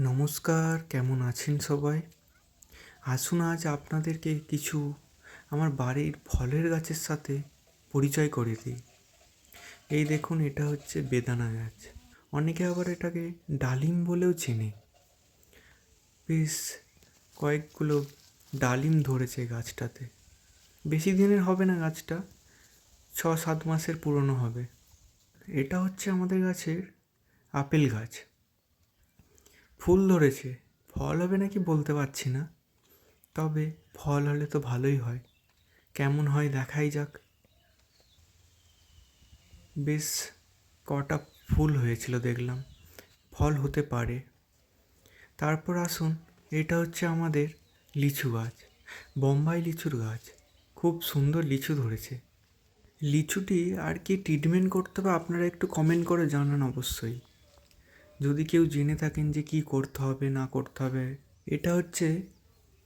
নমস্কার, কেমন আছেন সবাই? আসুন আজ আপনাদেরকে কিছু আমার বাড়ির ফলের গাছের সাথে পরিচয় করে দিই। এই দেখুন, এটা হচ্ছে বেদানা গাছ। অনেকে আবার এটাকে ডালিম বলেও চেনে। বেশ কয়েকগুলো ডালিম ধরেছে গাছটাতে। বেশি দিনের হবে না গাছটা ছ সাত মাসের পুরনো হবে। এটা হচ্ছে আমাদের গাছের আপেল গাছ। ফুল ধরেছে। ফল হবে নাকি বলতে পারছি না। তবে ফল হলে তো ভালোই হয়। কেমন হয় দেখাই যাক। বেশ কটা ফুল হয়েছিল দেখলাম। ফল হতে পারে। তারপর আসুন, এটা হচ্ছে আমাদের লিচু গাছ। বোম্বাই লিচুর গাছ। খুব সুন্দর লিচু ধরেছে। লিচুটি আর কি ট্রিটমেন্ট করতে হবে আপনারা একটু কমেন্ট করে জানান অবশ্যই। যদি কেউ জেনে থাকেন যে কি করতে হবে, না করতে হবে, এটা হচ্ছে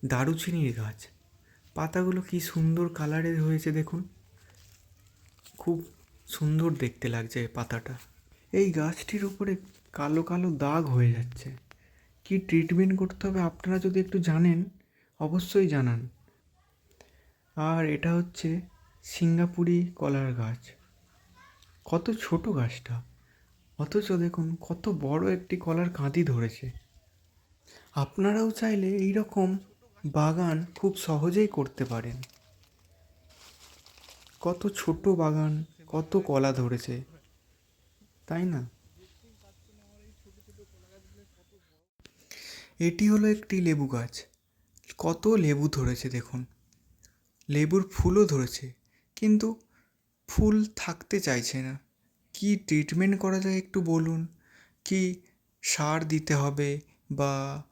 দারুচিনির গাছ। পাতাগুলো কি সুন্দর কালারের হয়েছে দেখুন। খুব সুন্দর দেখতে লাগছে পাতাটা। এই গাছটির উপরে কালো কালো দাগ হয়ে যাচ্ছে। কি ট্রিটমেন্ট করতে হবে আপনারা যদি একটু জানেন, অবশ্যই জানান। আর এটা হচ্ছে সিঙ্গাপুরি কলার গাছ। কত ছোট গাছটা। অথচ দেখুন, কত বড় একটি কলার কাঁদি ধরেছে। আপনারাও চাইলে এই রকম বাগান খুব সহজেই করতে পারেন। কত ছোট বাগান, কত কলা ধরেছে, তাই না? এটি হলো একটি লেবু গাছ। কত লেবু ধরেছে দেখুন। লেবুর ফুলও ধরেছে, কিন্তু ফুল থাকতে চাইছে না। কি ট্রিটমেন্ট করা যায় একটু বলুন? কি সার দিতে হবে বা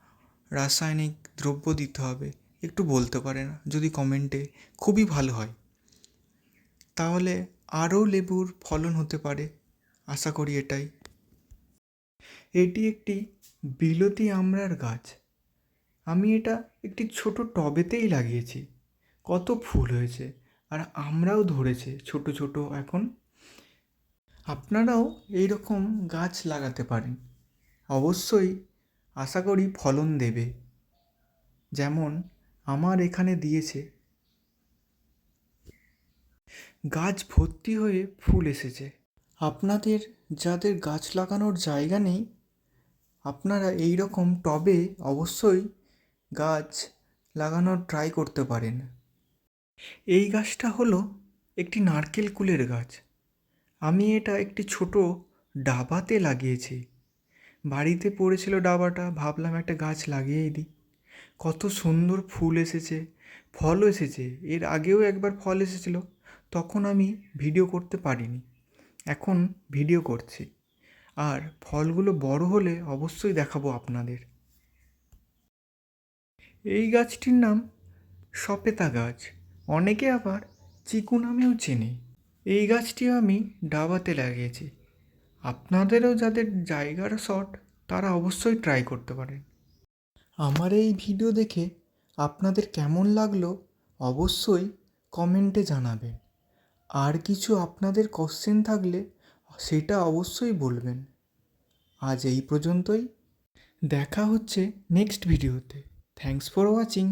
রাসায়নিক দ্রব্য দিতে হবে? একটু বলতে পারেন যদি কমেন্টে খুবই ভালো হয়। তাহলে আরও লেবুর ফলন হতে পারে। আশা করি এটাই। এটি একটি বিলতি আমড়ার গাছ। আমি এটা একটি ছোট টবেতেই লাগিয়েছি। কত ফুল হয়েছে। আর আমরাও ধরেছে ছোট ছোট এখন। আপনারাও এই রকম গাছ লাগাতে পারেন। অবশ্যই আশা করি ফলন দেবে। যেমন আমার এখানে দিয়েছে। গাছ ভর্তি হয়ে ফুল এসেছে। আপনাদের যাদের গাছ লাগানোর জায়গা নেই, আপনারা এই রকম টবে অবশ্যই গাছ লাগানোর ট্রাই করতে পারেন। এই গাছটা হলো একটি নারকেল কুলের গাছ। আমি এটা একটি ছোট ডাবাতে লাগিয়েছি। বাড়িতে পড়েছিল ডাবাটা, ভাবলাম একটা গাছ লাগিয়েই দিই। কত সুন্দর ফুল এসেছে, ফলও এসেছে, এর আগেও একবার ফল এসেছিল, তখন আমি ভিডিও করতে পারিনি। এখন ভিডিও করছি। আর ফলগুলো বড় হলে অবশ্যই দেখাবো আপনাদের। এই গাছটির নাম সপেতা গাছ। অনেকে আবার চিকু নামেও চেনে। এই গাছটিও আমি ডাবাতে লাগিয়েছি। আপনাদেরও যাদের জায়গার শর্ট তারা অবশ্যই ট্রাই করতে পারেন। আমার এই ভিডিও দেখে আপনাদের কেমন লাগল অবশ্যই কমেন্টে জানাবেন। আর কিছু আপনাদের কোশ্চেন থাকলে সেটা অবশ্যই বলবেন। আজ এই পর্যন্তই। দেখা হচ্ছে নেক্সট ভিডিওতে থ্যাংকস ফর ওয়াচিং